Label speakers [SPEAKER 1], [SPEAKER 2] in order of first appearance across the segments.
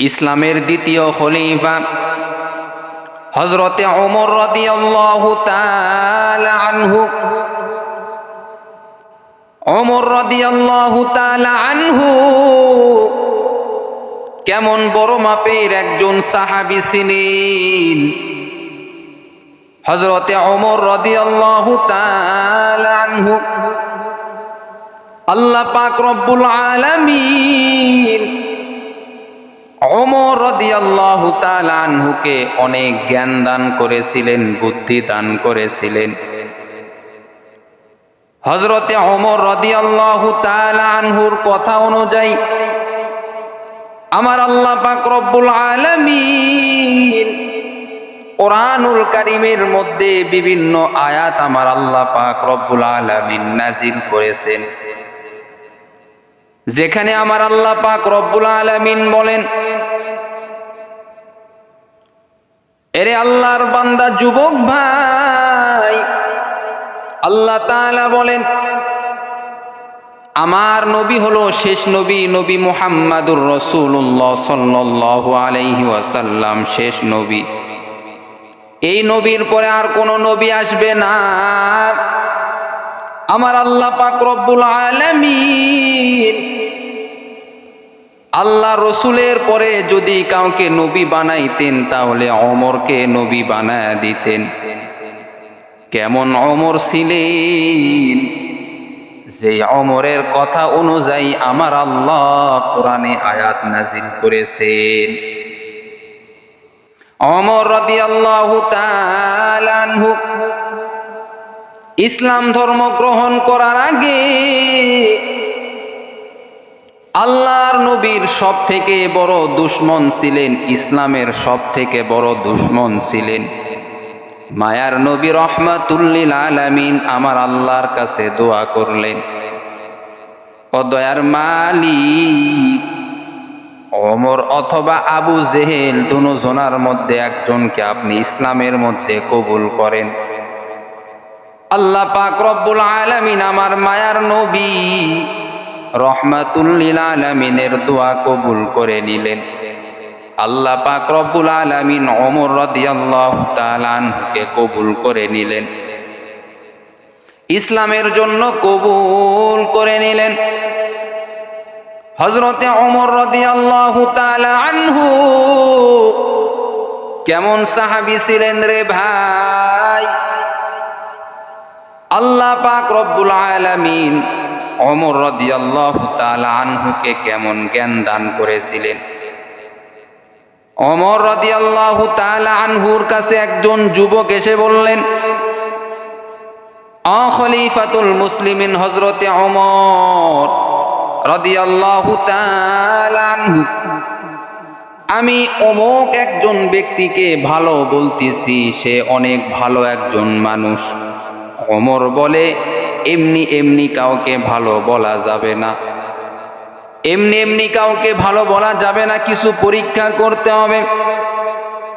[SPEAKER 1] ইসলামের দ্বিতীয় খলিফা হজরতে ওমর রাদিয়াল্লাহু তাআলা আনহু। কেমন বড় মাপের একজন সাহাবী ছিলেন। হজরতে অমর তাআলা আনহু। আল্লাহ পাক রব্বুল আলামিন তাআলা আনহুকে অনেক জ্ঞান দান করেছিলেন, বুদ্ধি দান করেছিলেন। হজরতে ওমর রাদিয়াল্লাহু কথা অনুযায়ী, আমার আল্লাহ পাক রব্বুল আলামিন কোরআনুল কারিমের মধ্যে বিভিন্ন আয়াত আমার আল্লাহ পাক রব্বুল আলামিন নাজিল করেছেন। যেখানে আমার আল্লাহ পাক রব্বুল আলামিন বলেন, এরে আল্লাহর বান্দা, যুবক ভাই, আল্লাহ বলেন, আমার নবী হলো শেষ নবী নবী মুহাম্মাদুর রসুল্লাহ সাল্লাল্লাহু আলাইহি ওয়াসাল্লাম, শেষ নবী। এই নবীর পরে আর কোনো নবী আসবে না। আমার আল্লাহ পাক রব্বুল আলামিন আল্লাহ রসুলের পরে যদি কাউকে নবী বানাইতেন, তাহলে অমরকে নবী বানায় দিতেন। কেমন অমর ছিলেন? যে অমরের কথা অনুযায়ী আমার আল্লাহ কোরআনে আয়াত নাজিল করেছেন। অমর তাআলা আনহু। ইসলাম ধর্ম গ্রহণ করার আগে আল্লাহর নবীর সব থেকে বড় দুশ্মন ছিলেন, ইসলামের সব থেকে বড় দুশ্মন ছিলেন। মায়ার নবী রহমাতুল্লিল আলামিন আমার আল্লাহর কাছে দোয়া করলেন। ও দয়ার মালিক অমর অথবা আবু জেহেল দুজনার মধ্যে একজনকে আপনি ইসলামের মধ্যে কবুল করেন। আল্লাহ পাক রব্বুল আলামিন আমার মায়ার নবী রহমাতুল্লিল আলামিনের দোয়া কবুল করে নিলেন। আল্লাহ পাক রব্বুল আলামিন ওমর রাদিয়াল্লাহু তাআলা আনহুকে কবুল করে নিলেন। ইসলামের জন্য কবুল করে নিলেন। হজরতে ওমর রাদিয়াল্লাহু আনহু, কেমন সাহাবি ছিলেন রে ভাই? আল্লাহ পাক রব্বুল আলামিন ওমর রাদিয়াল্লাহু আনহুকে কেমন জ্ঞান দান করেছিলেন? অমর রাদিয়াল্লাহু আনহুর কাছে একজন যুবক এসে বললেন, আ খলিফাতুল মুসলিমিন ওমর রাদিয়াল্লাহু আনহু, আমি অমুক একজন ব্যক্তিকে ভালো বলতেছি, সে অনেক ভালো একজন মানুষ। অমর বলে এমনি এমনি কাউকে ভালো বলা যাবে না। এমনি এমনি কাউকে ভালো বলা যাবে না, কিছু পরীক্ষা করতে হবে।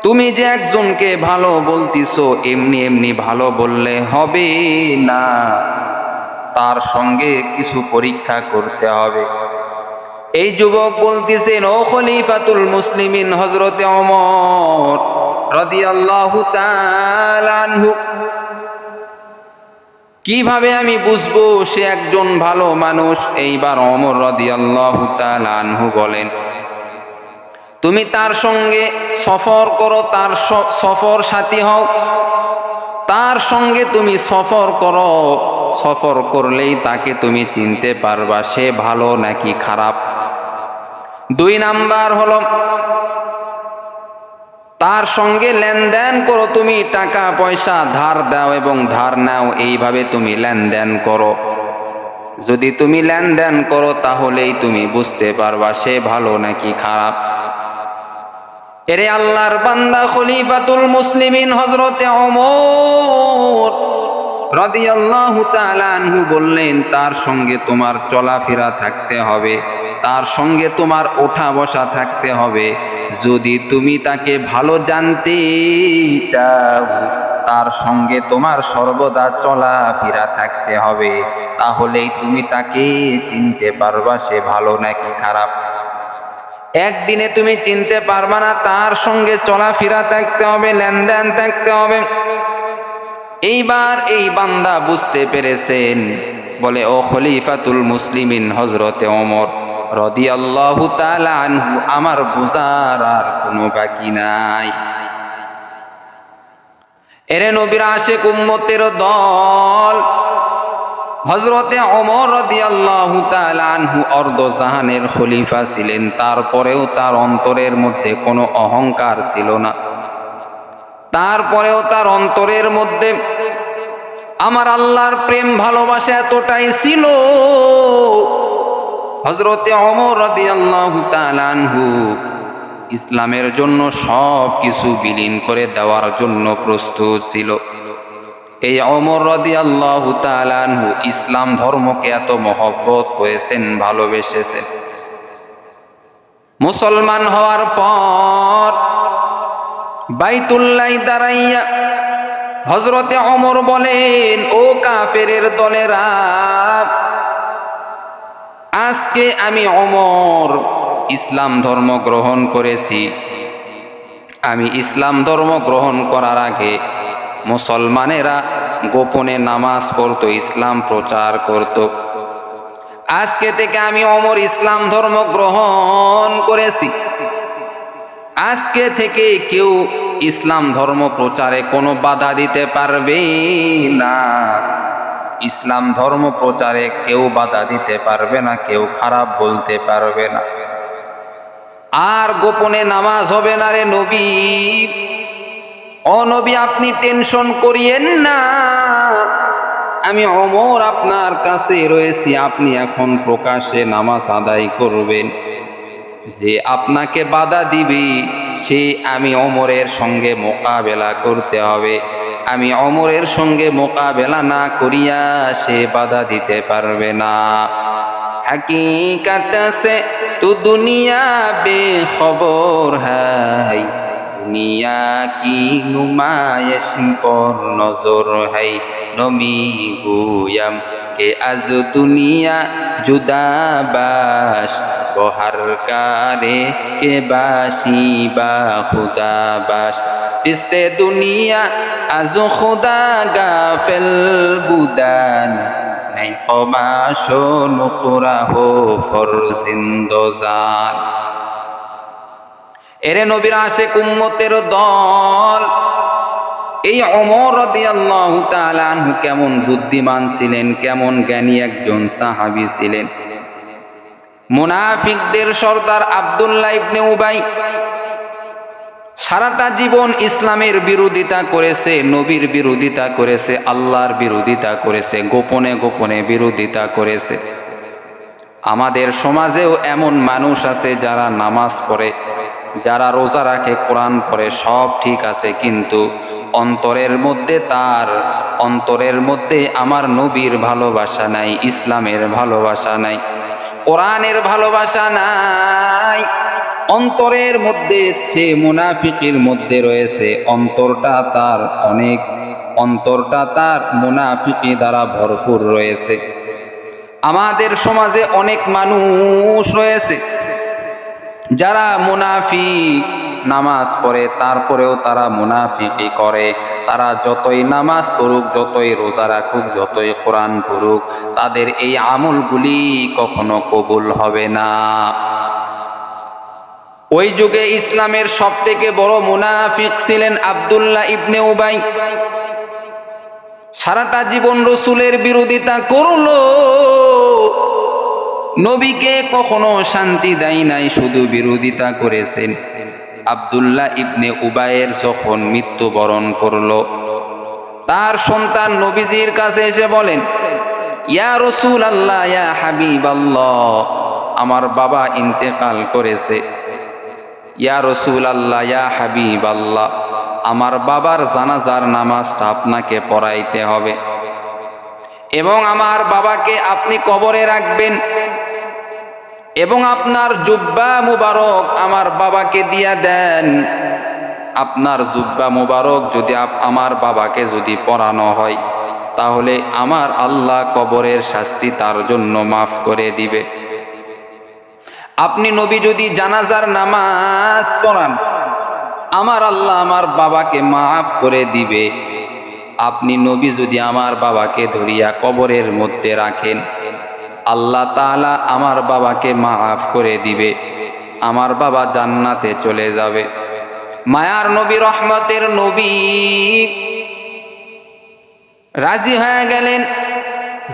[SPEAKER 1] তুমি যে একজনকে ভালো বলতিছো, এমনি এমনি ভালো বললে হবে না। তার সঙ্গে কিছু পরীক্ষা করতে হবে। এই যুবক বলতেছেন, ও খলিফাতুল মুসলিমিন হজরতে অমর তাআলা আনহু। কীভাবে আমি বুঝব সে একজন ভালো মানুষ? এইবার অমর রাদিয়াল্লাহু আনহু বলেন, তুমি তার সঙ্গে সফর করো, তার সফর সাথী হও। তার সঙ্গে তুমি সফর করো। সফর করলেই তাকে তুমি চিনতে পারবা, সে ভালো নাকি খারাপ? দুই নাম্বার হলো তার সঙ্গে লেনদেন করো, তুমি টাকা, পয়সা ধার দাও এবং ধার নাও, এইভাবে তুমি লেনদেন করো। যদি তুমি লেনদেন করো, তাহলেই তুমি বুঝতে পারবা সে ভালো নাকি খারাপ। এরে আল্লাহর বান্দা খলিফাতুল মুসলিমিন হজরতে অমর রাদিয়াল্লাহু তাআলা আনহু বললেন, তার সঙ্গে তোমার চলাফেরা থাকতে হবে। তার সঙ্গে তোমার ওঠা বসা থাকতে হবে। যদি তুমি তাকে ভালো জানতে চাও, তার সঙ্গে তোমার সর্বদা চলাফেরা থাকতে হবে। তাহলেই তুমি তাকে চিনতে পারবা সে ভালো নাকি খারাপ। একদিনে তুমি চিনতে পারবা না, তার সঙ্গে চলাফেরা থাকতে হবে, লেনদেন থাকতে হবে। এইবার এই বান্দা বুঝতে পেরেছেন, বলে, ও খলিফাতুল মুসলিমিন হজরতে ওমর। রদি আল্লাহ আমার বুঝার আর কোনো বাকি নাই। এরে নবীর আশেক উম্মতের দল হজরতে অমর রদিয়াল্লাহু আনহু অর্ধ জাহানের খলিফা ছিলেন, তারপরেও তার অন্তরের মধ্যে কোনো অহংকার ছিল না। তারপরেও তার অন্তরের মধ্যে আমার আল্লাহর প্রেম ভালোবাসা এতটাই ছিল হজরতে অমর আনহু ইসলামের জন্য সব কিছু বিলীন করে দেওয়ার জন্য প্রস্তুত ছিল। এই অমর রদি আল্লাহ তালানহু ইসলাম ধর্মকে এত মহব্বত করেছেন, ভালোবেসেছেন। মুসলমান হওয়ার পর বাইতুল্লাই দাঁড়াইয়া হজরতে অমর বলেন, ও কাফেরের দলেরা আজকে আমি অমর ইসলাম ধর্ম গ্রহণ করেছি। আমি ইসলাম ধর্ম গ্রহণ করার আগে মুসলমানেরা গোপনে নামাজ পড়তো, ইসলাম প্রচার করত। আজকে থেকে আমি অমর ইসলাম ধর্ম গ্রহণ করেছি। আজকে থেকে কেউ ইসলাম ধর্ম প্রচারে কোনো বাধা দিতে পারবে না। ইসলাম ধর্ম প্রচারে কেউ বাধা দিতে পারবে না, কেউ খারাপ বলতে পারবে না। আর গোপনে নামাজ হবে না রে নবী। অনবী, আপনি টেনশন করিয়েন না। আমি অমর আপনার কাছে রয়েছি, আপনি এখন প্রকাশে নামাজ আদায় করবেন। যে আপনাকে বাধা দিবে, সে আমি অমরের সঙ্গে মোকাবেলা করতে হবে। আমি অমরের সঙ্গে মোকাবেলা না করিয়া সে বাধা দিতে পারবে না। হকীকত সে তু দুনিয়া বেখবর হাই, দুনিয়া কি নুমায় পর নজর হাই, নমি গুয়াম কে আজ দুনিয়া জুদা বাস বহার কারে কে বাসি বা খুদা বাস তিস্তে দুনিয়া আজ খুদা গাফেল বুদান নাই কমাশো নুকুরাহ ফর জিন্দজান এরে নবীর আসে কুম্মতের দল এই অমর কেমন বুদ্ধিমান ছিলেন, কেমন জ্ঞানী একজন সাহাবী ছিলেন? মুনাফিকদের সর্দার আব্দুল্লাহ ইবনে উবাই সারাটা জীবন ইসলামের বিরোধিতা করেছে, নবীর বিরোধিতা করেছে, আল্লাহর বিরোধিতা করেছে, গোপনে গোপনে বিরোধিতা করেছে। আমাদের সমাজেও এমন মানুষ আছে যারা নামাজ পড়ে, যারা রোজা রাখে, কোরআন পড়ে, সব ঠিক আছে, কিন্তু অন্তরের মধ্যে তার, অন্তরের মধ্যে আমার নবীর ভালোবাসা নাই, ইসলামের ভালোবাসা নাই, কোরআনের ভালোবাসা নাই। অন্তরের মধ্যে সে মুনাফিকের মধ্যে রয়েছে, অন্তরটা তার অনেক, অন্তরটা তার মুনাফিকি দ্বারা ভরপুর রয়েছে। আমাদের সমাজে অনেক মানুষ রয়েছে, যারা মুনাফিক নামাজ পড়ে, তারপরেও তারা মুনাফিকি করে। তারা যতই নামাজ পড়ুক, যতই রোজা রাখুক, যতই কোরআন পড়ুক, তাদের এই আমলগুলি কখনো কবুল হবে না। ওই যুগে ইসলামের সব থেকে বড় মুনাফিক ছিলেন আবদুল্লাহ ইবনে উবাই। সারাটা জীবন রসুলের বিরোধিতা করল। নবীকে কখনো শান্তি দেয় নাই, শুধু বিরোধিতা করেছেন। আবদুল্লাহ ইবনে উবায়ের যখন মৃত্যুবরণ করল, তার সন্তান নবীজির কাছে এসে বলেন, ইয়া রসুল আল্লাহ ইয়া হাবিব আল্লাহ আমার বাবা ইন্তেকাল করেছে। ইয়া রসুল আল্লাহ ইয়া হাবিব আল্লাহ আমার বাবার জানাজার নামাজটা আপনাকে পড়াইতে হবে। এবং আমার বাবাকে আপনি কবরে রাখবেন। এবং আপনার জুব্বা মুবারক আমার বাবাকে দিয়া দেন। আপনার জুব্বা মুবারক যদি আমার বাবাকে যদি পড়ানো হয়, তাহলে আমার আল্লাহ কবরের শাস্তি তার জন্য মাফ করে দিবে। আপনি নবী যদি জানাজার নামাজ পড়ান, আমার আল্লাহ আমার বাবাকে মাফ করে দিবে। আপনি নবী যদি আমার বাবাকে ধরিয়া কবরের মধ্যে রাখেন আল্লাহ তাআলা আমার বাবাকে মাফ করে দিবে। আমার বাবা জান্নাতে চলে যাবে। মায়ার নবী, রহমতের নবী রাজি হয়ে গেলেন।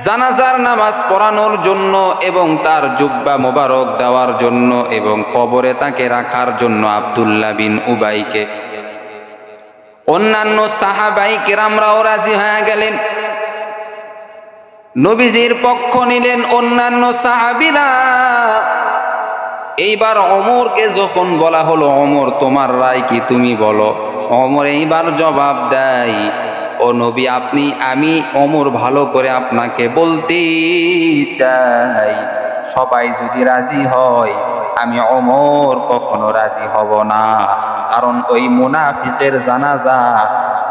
[SPEAKER 1] জানাজার নামাজ পড়ানোর জন্য এবং তার জুব্বা মোবারক দেওয়ার জন্য এবং কবরে তাকে রাখার জন্য আবদুল্লাহ বিন উবাইকে। অন্যান্য সাহাবাই কেরামরাও রাজি হয়ে গেলেন। নবীজির পক্ষ নিলেন অন্যান্য সাহাবিরা। এইবার অমরকে যখন বলা হলো, অমর, তোমার রায় কি তুমি বলো? অমর এইবার জবাব দেয়, ও নবী, আপনি, আমি অমর ভালো করে আপনাকে বলতে চাই। সবাই যদি রাজি হয়, আমি অমর কখনো রাজি হব না। কারণ ওই মুনাফিকের জানাজা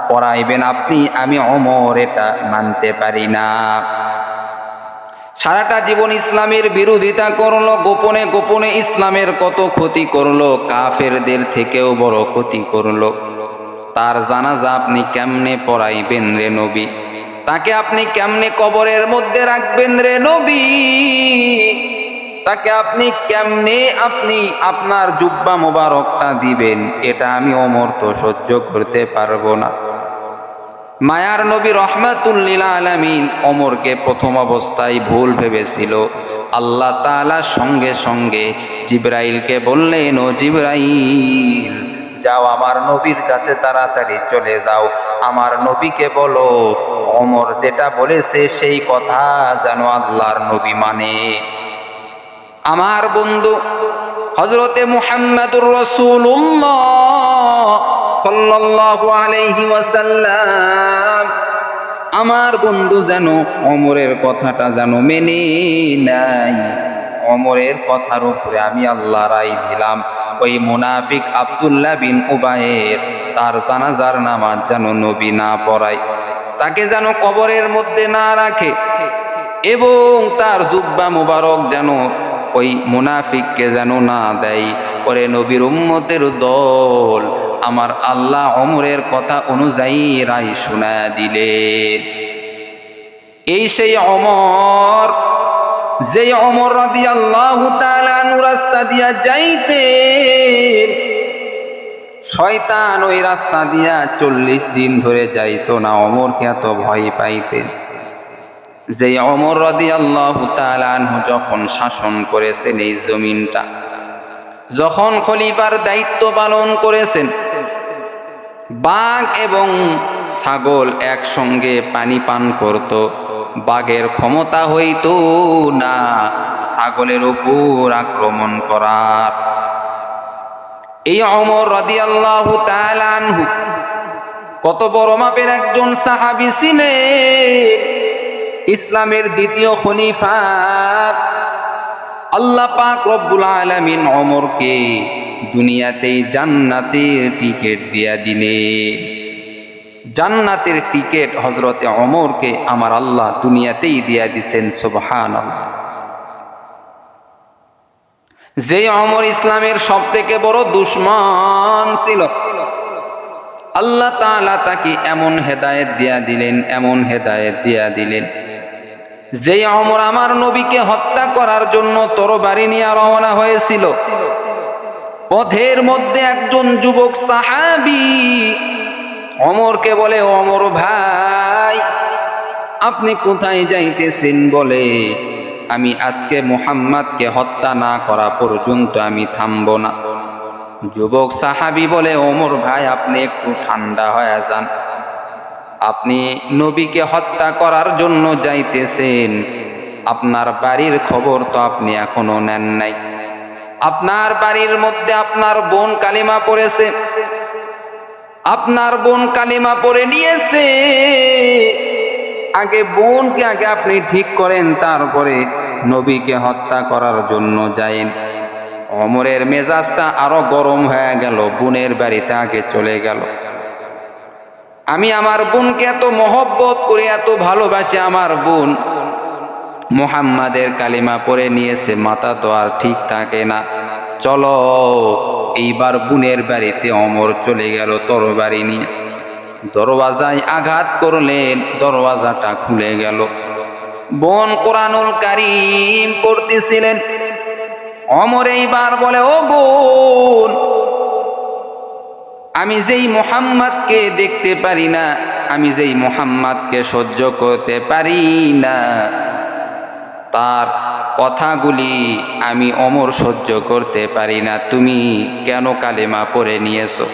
[SPEAKER 1] পড়াইবেন আপনি, আমি অমর এটা মানতে পারি না। সারাটা জীবন ইসলামের বিরোধিতা করল, গোপনে গোপনে ইসলামের কত ক্ষতি করল, কাফেরদের থেকেও বড় ক্ষতি করল। তার জানাজা আপনি কেমনে পড়াইবেন রে নবী? তাকে আপনি কেমনে কবরের মধ্যে রাখবেন রে নবী? তাকে আপনি কেমনে আপনি আপনার জুব্বা মোবারকটা দিবেন, এটা আমি অমর সহ্য করতে পারব না। মায়ার নবী রহমাতুল্লিল আলামিন অমরকে প্রথম অবস্থায় ভুল ভেবেছিল। আল্লাহ তাআলা সঙ্গে সঙ্গে জিব্রাইলকে বললেন, ও জিব্রাইল, যাও আমার নবীর কাছে তাড়াতাড়ি চলে যাও। আমার নবীকে বলো, অমর যেটা বলেছে সেই কথা যেন আল্লাহর নবী মানে। আমার বন্ধু হজরতে মুহাম্মাদুর রসুল্লাহ আমার বন্ধু যেন অমরের কথাটা যেন মেনে নাই অমরের কথার উপরে আমি আল্লাহ রাই দিলাম। ওই মুনাফিক আব্দুল্লাহ বিন উবায়ের তার জানাজার নামাজ যেন নবী না পড়ায়, তাকে যেন কবরের মধ্যে না রাখে এবং তার জুব্বা মুবারক যেন ওই মুনাফিককে যেন না দেয়। ওরে নবীর উম্মতের দল, আমার আল্লাহ অমরের কথা অনুযায়ী রায় শোনা দিলেন। এই সেই অমর যে অমর রাদি আল্লাহ রাস্তা দিয়া যাইতে শয়তান ওই রাস্তা দিয়া চল্লিশ দিন ধরে যাইতো না। অমরকে এত ভয় পাইতেন। যে অমর রদি আল্লাহ যখন শাসন করেছেন এই জমিনটা, যখন খলিফার দায়িত্ব পালন করেছেন, বাঘ এবং ছাগল একসঙ্গে পানি পান করত, বাঘের ক্ষমতা হইতো না ছাগলের উপর আক্রমণ করার। এই অমর রদি আল্লাহ কত বড় মাপের একজন সাহাবি ছিলেন ইসলামের দ্বিতীয় খলিফা। আল্লাহ পাক রব্বুল আলামিন অমরকে দুনিয়াতেই জান্নাতের টিকিট দিয়া দিলে জান্নাতের টিকিট হজরতে অমরকে আমার আল্লাহ দুনিয়াতেই দিয়া দিছেন সুবহান যে অমর ইসলামের সব থেকে বড় দুশ্মন ছিল, আল্লাহ তাআলা তাকে এমন হেদায়েত দিয়া দিলেন, এমন হেদায়েত দিয়া দিলেন। যেই অমর আমার নবীকে হত্যা করার জন্য তরবারি নিয়ে রওনা হয়েছিল। পথের মধ্যে একজন যুবক সাহাবি অমরকে বলে, অমর ভাই, আপনি কোথায় যাইতেছেন? বলে, আমি আজকে মোহাম্মদকে হত্যা না করা পর্যন্ত আমি থামব না। যুবক সাহাবি বলে, অমর ভাই, আপনি একটু ঠান্ডা হয়ে যান। আপনি নবীকে হত্যা করার জন্য যাইতেছেন। আপনার বাড়ির খবর তো আপনি এখনও নেন নাই। আপনার বাড়ির মধ্যে আপনার বোন কালিমা পড়েছে। আপনার বোন কালিমা পড়ে নিয়েছে। আগে বোনকে আগে আপনি ঠিক করেন, তারপরে নবীকে হত্যা করার জন্য যায়েন অমরের মেজাজটা আরও গরম হয়ে গেল, বোনের বাড়িতে আগে চলে গেল। আমি আমার বোনকে এত মহব্বত করে, এত ভালোবাসি, আমার বোন মোহাম্মাদের কালিমা পরে নিয়েছে, মাথা তো আর ঠিক থাকে না। চলো, এইবার বোনের বাড়িতে অমর চলে গেল তরবারি নিয়ে। দরওয়াজায় আঘাত করলেন, দরওয়াজাটা খুলে গেল। বোন কোরআনুল কারিম পড়তেছিলেন। অমর এইবার বলে, ও বোন আমি যেই মোহাম্মদকে দেখতে পারি না, আমি যেই মোহাম্মদকে সহ্য করতে পারি না। তার কথাগুলি আমি অমর সহ্য করতে পারি না। তুমি কেন কালেমা পড়ে নিয়েছো?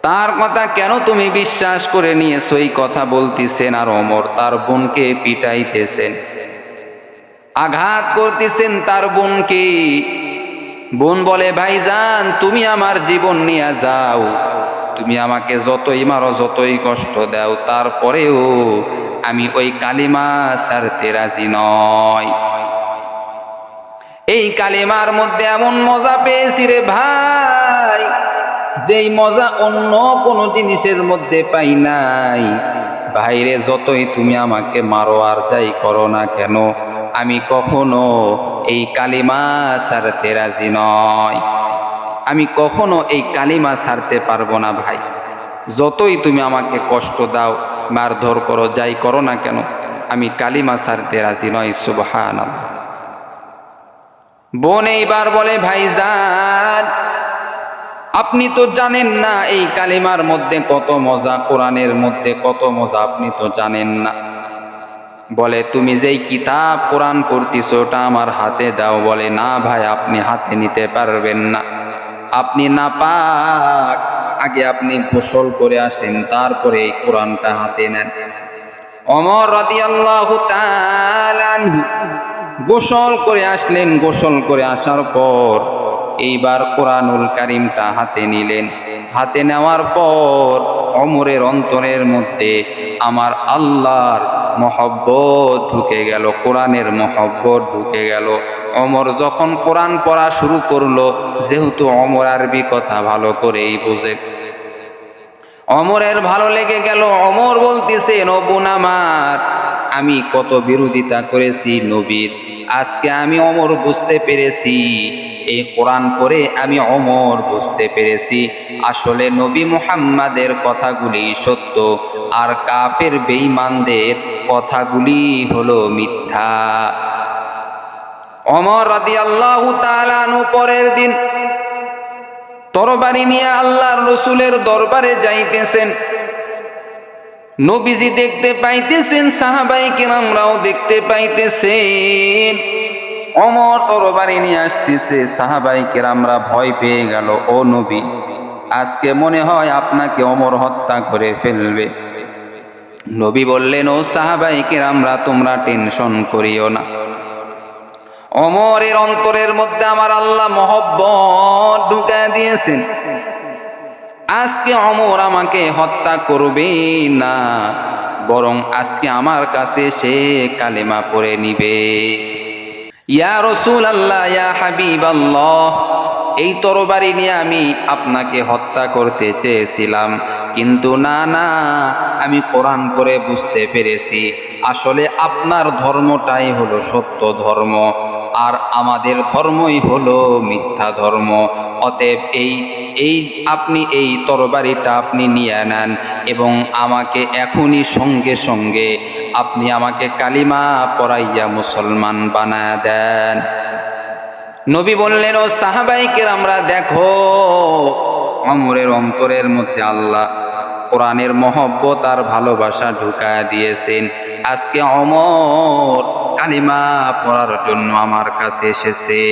[SPEAKER 1] তার কথা কেন তুমি বিশ্বাস করে নিয়েছো? এই কথা বলতেছেন আর অমর তার বোনকে পিটাইতেছেন। আঘাত করতেছেন তার বোনকে। বোন বলে, ভাইজান, তুমি আমার জীবন নিয়ে যাও। তুমি আমাকে যতই মারো, যতই কষ্ট দাও, তারপরেও আমি ওই কালিমা ছাড়তে রাজি নয় এই কালিমার মধ্যে এমন মজা পেয়েছি রে ভাই, যেই মজা অন্য কোনো জিনিসের মধ্যে পাই নাই। বাইরে যতই তুমি আমাকে মারো আর যাই করো না কেন, আমি কখনো এই কালিমা ছাড়তে রাজি নয় আমি কখনো এই কালিমা ছাড়তে পারব না ভাই। যতই তুমি আমাকে কষ্ট দাও, মারধর করো, যাই করো না কেন, আমি কালিমা ছাড়তে রাজি নয় সুবহান বোন এইবার বলে, ভাইজান আপনি তো জানেন না এই কালিমার মধ্যে কত মজা, কোরআনের মধ্যে কত মজা, আপনি তো জানেন না। বলে, তুমি যেই কিতাব কোরআন পড়তিস ওটা আমার হাতে দাও। বলে, না ভাই, আপনি হাতে নিতে পারবেন না। আপনি না পাক আগে আপনি গোসল করে আসেন, তারপরে এই কোরআনটা হাতে নেন। অমর গোসল করে আসলেন। গোসল করে আসার পর এইবার কোরআনুল কারিমটা হাতে নিলেন। হাতে নেওয়ার পর অমরের অন্তরের মধ্যে আমার আল্লাহর মহব্বত ঢুকে গেল, কোরআনের মহব্বত ঢুকে গেল। অমর যখন কোরআন পড়া শুরু করল, যেহেতু অমর আরবি কথা ভালো করেই বোঝে। অমরের ভালো লেগে গেল, অমর বলতেছে, নবুন আমার আমি কত বিরোধিতা করেছি নবীর। আজকে আমি অমর বুঝতে পেরেছি। এই কোরআন পড়ে আমি অমর বুঝতে পেরেছি। আসলে নবী মুহাম্মাদের কথাগুলি সত্য, আর কাফের বেঈমানদের কথাগুলি হলো মিথ্যা। অমর তাআলা আনহু পরের দিন তরবারি নিয়ে আল্লাহর রসুলের দরবারে যাইতেছেন। নবীজি দেখতে পাইতেছেন সাহাবাই কেরামরাও দেখতে পাইতেছেন। অমর তরবারি নিয়ে আসতেছে সাহাবাই কেরামরা ভয় পেয়ে গেল, ও নবী, আজকে মনে হয় আপনাকে অমর হত্যা করে ফেলবে। নবী বললেন, ও সাহাবাই কেরামরা, তোমরা টেনশন করিও না। অমরের অন্তরের মধ্যে আমার আল্লাহ মহব্বত ঢুকায় দিয়েছেন। আজকে অমর আমাকে হত্যা করবে না, বরং আজকে আমার কাছে সে কালেমা পড়ে নিবে। ইয়া রসুল আল্লাহ ইয়া হাবিব আল্লাহ এই তরবারি নিয়ে আমি আপনাকে হত্যা করতে চেয়েছিলাম, কিন্তু না না, আমি কোরআন করে বুঝতে পেরেছি। আসলে আপনার ধর্মটাই হলো সত্য ধর্ম। আর আমাদের ধর্মই হলো মিথ্যা ধর্ম। অতএব এই এই আপনি এই তরবারিটা আপনি নিয়ে নেন এবং আমাকে এখনই সঙ্গে সঙ্গে আপনি আমাকে কালিমা পড়াইয়া মুসলমান বানায় দেন। নবী বললেন, ও সাহাবাইকের আমরা দেখো, অমরের অন্তরের মধ্যে আল্লাহ কোরআনের মহব্বত আর ভালোবাসা ঢুকায় দিয়েছেন। আজকে অমর কালিমা পড়ার জন্য আমার কাছে এসেছে।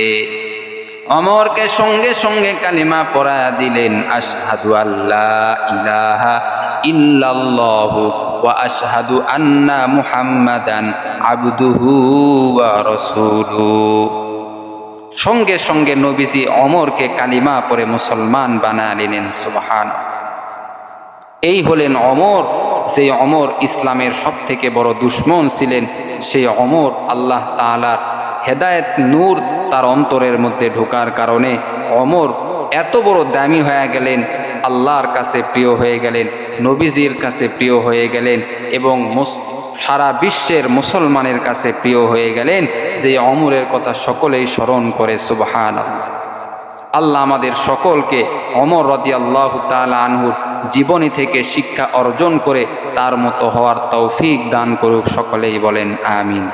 [SPEAKER 1] অমরকে সঙ্গে সঙ্গে কালিমা পড়া দিলেন, আশহাদু আল্লাহ ইলাহা ইল্লাল্লাহু ওয়া আশহাদু আন্না মুহাম্মাদান আবদুহু ওয়া রাসূলুহু সঙ্গে সঙ্গে নবীজি অমরকে কালিমা পরে মুসলমান বানালেন সুবহান এই হলেন অমর। যে অমর ইসলামের সব থেকে বড় দুশ্মন ছিলেন, সেই অমর আল্লাহ তালার হেদায়েত নূর তার অন্তরের মধ্যে ঢোকার কারণে অমর এত বড় দামি হয়ে গেলেন, আল্লাহর কাছে প্রিয় হয়ে গেলেন, নবীজির কাছে প্রিয় হয়ে গেলেন এবং সারা বিশ্বের মুসলমানের কাছে প্রিয় হয়ে গেলেন, যে অমরের কথা সকলেই স্মরণ করে সুবহান আল্লাহ আমাদের সকলকে অমর রদি আল্লাহ আনহুর জীবনী থেকে শিক্ষা অর্জন করে তার মতো হওয়ার তৌফিক দান করুক সকলেই বলেন আমিন।